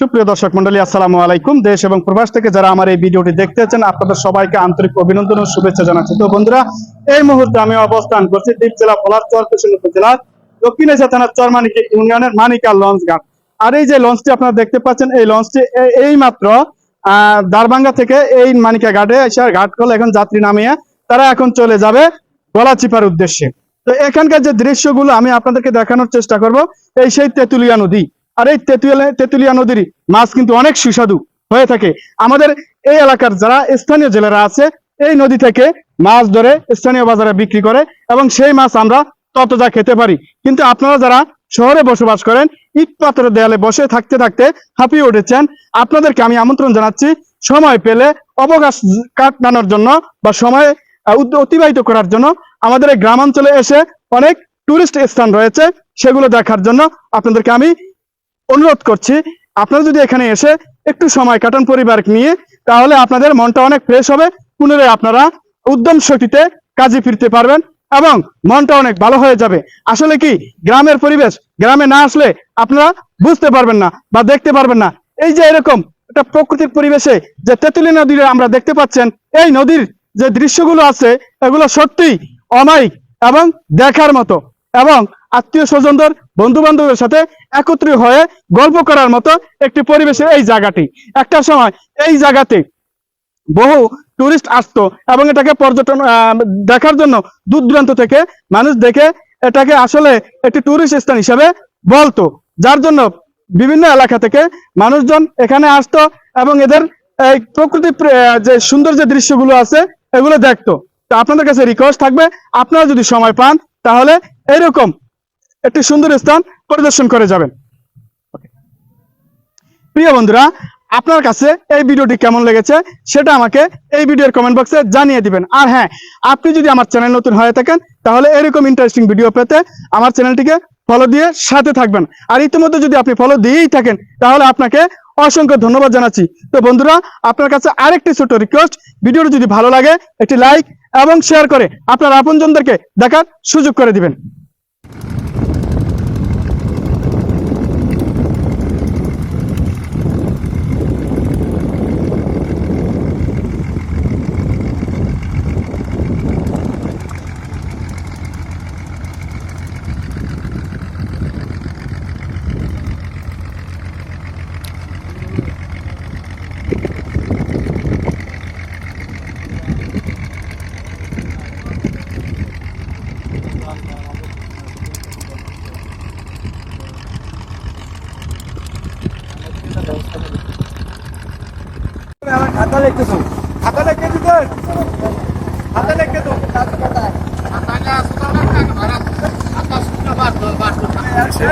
সুপ্রিয় দর্শক মন্ডলী, আসসালামু আলাইকুম। দেশ এবং প্রবাস থেকে যারা আমার এই ভিডিওটি দেখতেছেন আপনাদের সবাইকে আন্তরিক অভিনন্দন ও শুভেচ্ছা জানাচ্ছি। তো বন্ধুরা, এই মুহূর্তে আমি অবস্থান করছি দ্বীপ জেলা পলাশচর কৃষ্ণ উপজেলার দক্ষিণ এশিয়া থানার চরমানিক ইউনিয়নের মানিকা লঞ্চ ঘাট। আর এই যে লঞ্চটি আপনারা দেখতে পাচ্ছেন, এই লঞ্চটি এই মাত্র দারবাঙ্গা থেকে এই মানিকা ঘাটে এসে ঘাট করলে এখন যাত্রী নামিয়ে তারা এখন চলে যাবে গলাচিপার উদ্দেশ্যে। তো এখানকার যে দৃশ্যগুলো আমি আপনাদেরকে দেখানোর চেষ্টা করব, এই সেই তেঁতুলিয়া নদী। আর এই তেঁতুলিয়া নদীর মাছ কিন্তু অনেক সুস্বাদু হয়ে থাকে। আমাদের এই এলাকার যারা স্থানীয় জেলেরা আছে, এই নদী থেকে মাছ ধরে স্থানীয় বাজারে বিক্রি করে এবং সেই মাছ আমরা ততজা খেতে পারি। কিন্তু আপনারা যারা শহরে বসবাস করেন, ইট পাথরের দেয়ালে বসে থাকতে থাকতে হাঁপিয়ে উঠেছেন, আপনাদেরকে আমি আমন্ত্রণ জানাচ্ছি, সময় পেলে অবকাশ কাটানোর জন্য বা সময় অতিবাহিত করার জন্য আমাদের গ্রামাঞ্চলে এসে অনেক টুরিস্ট স্থান রয়েছে, সেগুলো দেখার জন্য আপনাদেরকে আমি অনুরোধ করছি, আপনারা যদি এখানে এসে একটু সময় কাটান পরিবার নিয়ে, তাহলে আপনাদের মনটা অনেক ফ্রেশ হবে, পুনরায় আপনারা উদ্যম শক্তিতে কাজে ফিরতে পারবেন এবং মনটা অনেক ভালো হয়ে যাবে। আসলে কি, গ্রামের পরিবেশ, গ্রামে না আসলে আপনারা বুঝতে পারবেন না বা দেখতে পারবেন না। এই যে এরকম একটা প্রাকৃতিক পরিবেশে যে তেঁতুলি নদীর আমরা দেখতে পাচ্ছেন, এই নদীর যে দৃশ্যগুলো আছে, এগুলো সত্যিই অমায়িক এবং দেখার মতো। এবং আত্মীয় স্বজনদের বন্ধু বান্ধবের সাথে একত্রিত হয়ে গল্প করার মতো একটি পরিবেশে এই জায়গাটি। একটা সময় এই জায়গাতে বহু টুরিস্ট আসতো এবং এটাকে পর্যটন দেখার জন্য দূর দূরান্ত থেকে মানুষ দেখে এটাকে আসলে একটি টুরিস্ট স্থান হিসেবে বলতো। যার জন্য বিভিন্ন এলাকা থেকে মানুষজন এখানে আসতো এবং এদের এই প্রকৃতি যে সুন্দর যে দৃশ্যগুলো আছে এগুলো দেখতো। তো আপনাদের কাছে রিকোয়েস্ট থাকবে, আপনারা যদি সময় পান তাহলে এরকম একটি সুন্দর স্থান পরিদর্শন করে যাবেন। প্রিয় বন্ধুরা, আপনার কাছে এই ভিডিওটি কেমন লেগেছে সেটা আমাকে এই ভিডিওর কমেন্ট বক্সে জানিয়ে দিবেন। আর হ্যাঁ আপনি যদি আমার চ্যানেল নতুন হয়ে থাকেন, তাহলে এরকম ইন্টারেস্টিং ভিডিও পেতে আমার চ্যানেলটিকে ফলো দিয়ে সাথে থাকবেন। আর ইতিমধ্যে যদি আপনি ফলো দিয়েই থাকেন, তাহলে আপনাকে অসংখ্য ধন্যবাদ জানাচ্ছি। তো বন্ধুরা, আপনার কাছে আরেকটি ছোট রিকোয়েস্ট ভিডিওটি যদি ভালো লাগে, একটি লাইক এবং শেয়ার করে আপনার আপনজনদেরকে দেখার সুযোগ করে দিবেন। খাতা লিখতে তো। খাতা লিখতে দিতেন খাতা লিখে তো? আচ্ছা